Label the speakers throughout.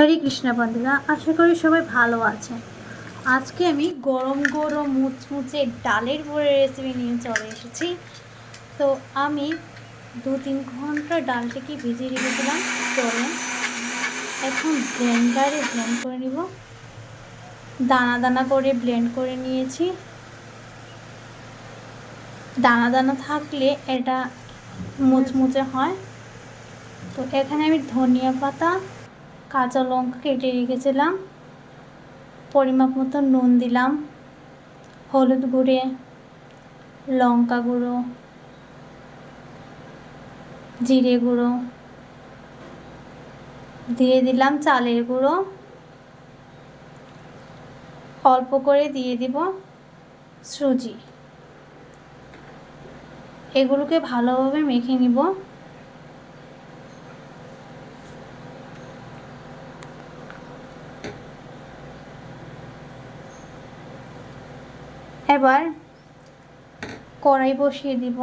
Speaker 1: হরে কৃষ্ণ বন্ধুরা, আশা করি সবাই ভালো আছে আজকে আমি গরম গরম মুচমুচে ডালের বড়ে রেসিপি নিয়ে চলে এসেছি। তো আমি দু তিন ঘণ্টা ডালটাকে ভিজিয়ে রেখেছিলাম জলে এখন ব্লেন্ডারে ব্লেন্ড করে নিব। দানা দানা করে ব্লেন্ড করে নিয়েছি। দানা দানা থাকলে এটা মুচমুচে হয়। তো এখানে আমি ধনিয়া পাতা কাঁচা লঙ্কা কেটে রেখেছিলাম, পরিমাপ মতো নুন দিলাম, হলুদ গুঁড়ে, লঙ্কা গুঁড়ো, জিরে গুঁড়ো দিয়ে দিলাম চালের গুঁড়ো। অল্প করে দিয়ে দিব সুজি। এগুলোকে ভালোভাবে মেখে নিব। এবার কড়াই বসিয়ে দিব।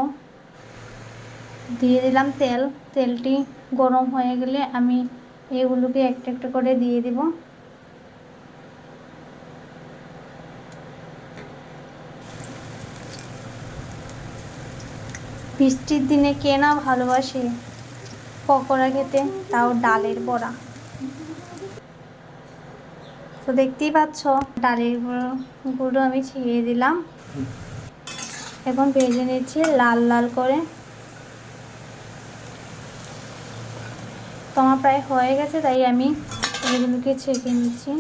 Speaker 1: দিয়ে দিলাম তেল। তেলটি গরম হয়ে গেলে আমি এগুলোকে একটা একটা করে দিয়ে দিব। বৃষ্টির দিনে কে না ভালোবাসে পকোড়া খেতে, তাও ডালের বড়া। তো দেখতেই পাচ্ছ, ডালের গুঁড়ো গুঁড়ো আমি ছিঁড়ে দিলাম। এখন ভেজে নিচ্ছি লাল লাল করে। তোমার প্রায় হয়ে গেছে, তাই আমি এগুলোকে ছেঁকে নিচ্ছি।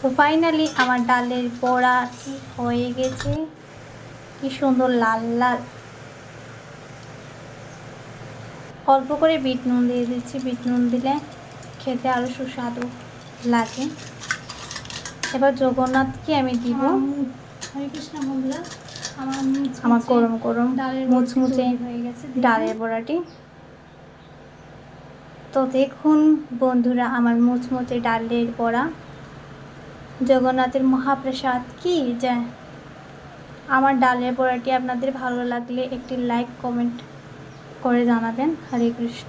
Speaker 1: তো ফাইনালি আমার ডালের বড়া হয়ে গেছে। কি সুন্দর লাল লাল। অল্প করে বিট নুন দিয়ে দিচ্ছি। বিট নুন দিলে খেতে আরও সুস্বাদু লাগে। এবার জগন্নাথকে আমি দিব।
Speaker 2: হরে কৃষ্ণ বন্ধুরা আমার
Speaker 1: আমার গরম গরম
Speaker 2: ডালের
Speaker 1: মুচমুচে
Speaker 2: হয়ে গেছে
Speaker 1: ডালের বড়াটি। তো দেখুন বন্ধুরা আমার মুচমুচে ডালের বড়া। জগন্নাথের মহাপ্রসাদ কি যায় আমার ডালের বড়াটি আপনাদের ভালো লাগলে একটি লাইক কমেন্ট করে জানাবেন। হরে কৃষ্ণ।